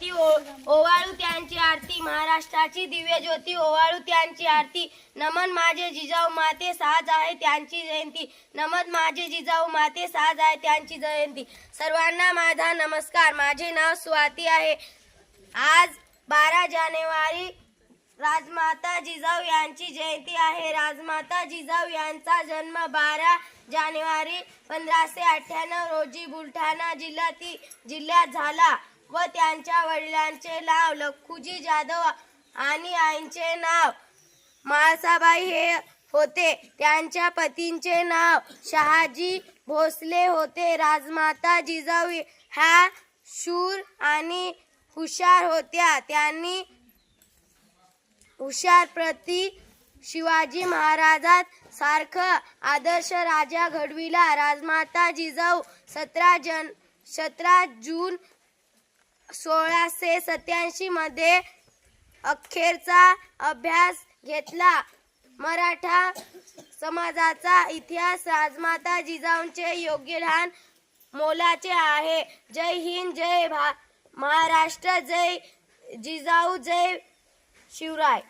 ज्योती ओवाळू त्यांची आरती. महाराष्ट्राची दिव्य ज्योती ओवाळू त्यांची आरती. नमन माझे जिजाऊ माते साज आहे त्यांची जयंती. नमन माझे जिजाऊ माते साज आहे त्यांची जयंती. सर्वांना माझा नमस्कार. माझे नाव स्वाती आहे. आज बारा जानेवारी राजमाता जिजाऊ यांची जयंती आहे. राजमाता जिजाऊ यांचा जन्म बारा जानेवारी पंधराशे अठ्ठ्याण्णव रोजी बुलढाणा जिल्ह्यातील जिल्ह्यात झाला. व त्यांच्या वडिलांचे नाव लखुजी जाधव आणि आईचे नाव माळसाबाई हे होते. त्यांच्या पतींचे नाव शहाजी भोसले होते. राजमाता जिजाऊ ह्या शूर आणि हुशार होत्या. त्यांनी हुशार प्रति शिवाजी महाराजात सारखं आदर्श राजा घडविला. राजमाता जिजाऊ सतरा जन सतरा जून सोळाशे सत्याऐंशी मध्ये अखेरचा अभ्यास घेतला. मराठा समाजाचा इतिहास राजमाता जिजाऊंचे योग्यदान मोलाचे आहे. जय हिंद जय भा महाराष्ट्र जय जिजाऊ जय शिवराय.